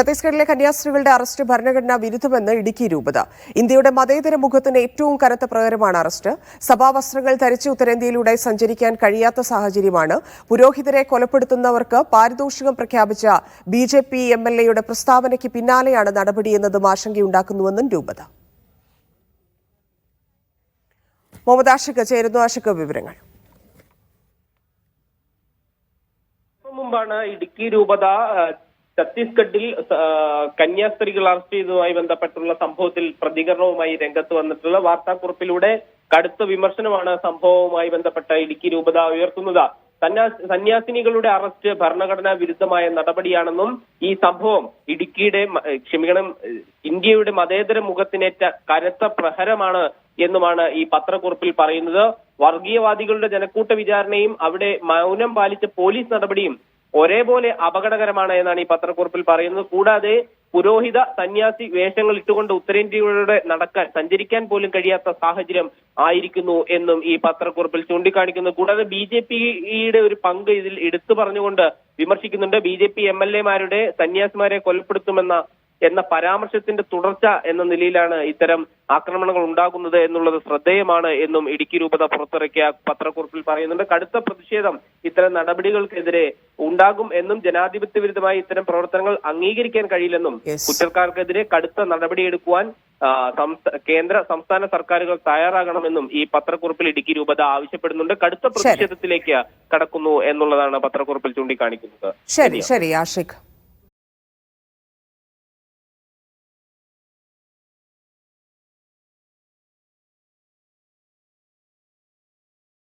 ഛത്തീസ്ഗഡിലെ കന്യാസ്ത്രീകളുടെ അറസ്റ്റ് ഭരണഘടനാ വിരുദ്ധമെന്ന് ഇടുക്കി രൂപത. ഇന്ത്യയുടെ മതേതര മുഖത്തിന് ഏറ്റവും കനത്ത പ്രകാരമാണ് അറസ്റ്റ്. സഭാവസ്ത്രങ്ങൾ ധരിച്ച് ഉത്തരേന്ത്യയിലൂടെ സഞ്ചരിക്കാൻ കഴിയാത്ത സാഹചര്യമാണ്. പുരോഹിതരെ കൊലപ്പെടുത്തുന്നവർക്ക് പാരിതോഷികം പ്രഖ്യാപിച്ച B J P M L എയുടെ പ്രസ്താവനയ്ക്ക് പിന്നാലെയാണ് നടപടിയെന്നതും ആശങ്കയുണ്ടാക്കുന്നുവെന്നും രൂപത. മുഹമ്മദ് വിവരങ്ങൾ. ഇടുക്കി രൂപത ഛത്തീസ്ഗഡിൽ കന്യാസ്ത്രീകൾ അറസ്റ്റ് ചെയ്തതുമായി ബന്ധപ്പെട്ടുള്ള സംഭവത്തിൽ പ്രതികരണവുമായി രംഗത്ത് വന്നിട്ടുള്ള വാർത്താക്കുറിപ്പിലൂടെ കടുത്ത വിമർശനമാണ് സംഭവവുമായി ബന്ധപ്പെട്ട ഇടുക്കി രൂപത ഉയർത്തുന്നത്. സന്യാ- സന്യാസിനികളുടെ അറസ്റ്റ് ഭരണഘടനാ വിരുദ്ധമായ നടപടിയാണെന്നും ഈ സംഭവം ഇടുക്കിയുടെ ക്ഷമിക്കണം ഇന്ത്യയുടെ മതേതര മുഖത്തിനേറ്റ കനത്ത പ്രഹരമാണ് എന്നുമാണ് ഈ പത്രക്കുറിപ്പിൽ പറയുന്നത്. വർഗീയവാദികളുടെ ജനക്കൂട്ട വിചാരണയും അവിടെ മൗനം പാലിച്ച പോലീസ് നടപടിയും ഒരേപോലെ അപകടകരമാണ് എന്നാണ് ഈ പത്രക്കുറിപ്പിൽ പറയുന്നത്. കൂടാതെ പുരോഹിത സന്യാസി വേഷങ്ങൾ ഇട്ടുകൊണ്ട് ഉത്തരേന്ത്യയുടെ നടക്കാൻ സഞ്ചരിക്കാൻ പോലും കഴിയാത്ത സാഹചര്യം ആയിരിക്കുന്നു എന്നും ഈ പത്രക്കുറിപ്പിൽ ചൂണ്ടിക്കാണിക്കുന്നു. കൂടാതെ ബി ജെ പിയുടെ ഒരു പങ്ക് ഇതിൽ എടുത്തു പറഞ്ഞുകൊണ്ട് വിമർശിക്കുന്നുണ്ട്. B J P M L എമാരുടെ സന്യാസിമാരെ കൊലപ്പെടുത്തുമെന്ന എന്ന പരാമർശത്തിന്റെ തുടർച്ച എന്ന നിലയിലാണ് ഇത്തരം ആക്രമണങ്ങൾ ഉണ്ടാകുന്നത് എന്നുള്ളത് ശ്രദ്ധേയമാണ് എന്നും ഇടുക്കി രൂപത പുറത്തിറക്കിയ പത്രക്കുറിപ്പിൽ പറയുന്നുണ്ട്. കടുത്ത പ്രതിഷേധം ഇത്തരം നടപടികൾക്കെതിരെ ഉണ്ടാകും എന്നും ജനാധിപത്യ വിരുദ്ധമായി ഇത്തരം പ്രവർത്തനങ്ങൾ അംഗീകരിക്കാൻ കഴിയില്ലെന്നും. കുറ്റക്കാർക്കെതിരെ കടുത്ത നടപടിയെടുക്കുവാൻ കേന്ദ്ര സംസ്ഥാന സർക്കാരുകൾ തയ്യാറാകണമെന്നും ഈ പത്രക്കുറിപ്പിൽ ഇടുക്കി രൂപത ആവശ്യപ്പെടുന്നുണ്ട്. കടുത്ത പ്രതിഷേധത്തിലേക്ക് കടക്കുന്നു എന്നുള്ളതാണ് പത്രക്കുറിപ്പിൽ ചൂണ്ടിക്കാണിക്കുന്നത്. ശരി ശരി ആഷിഖ്.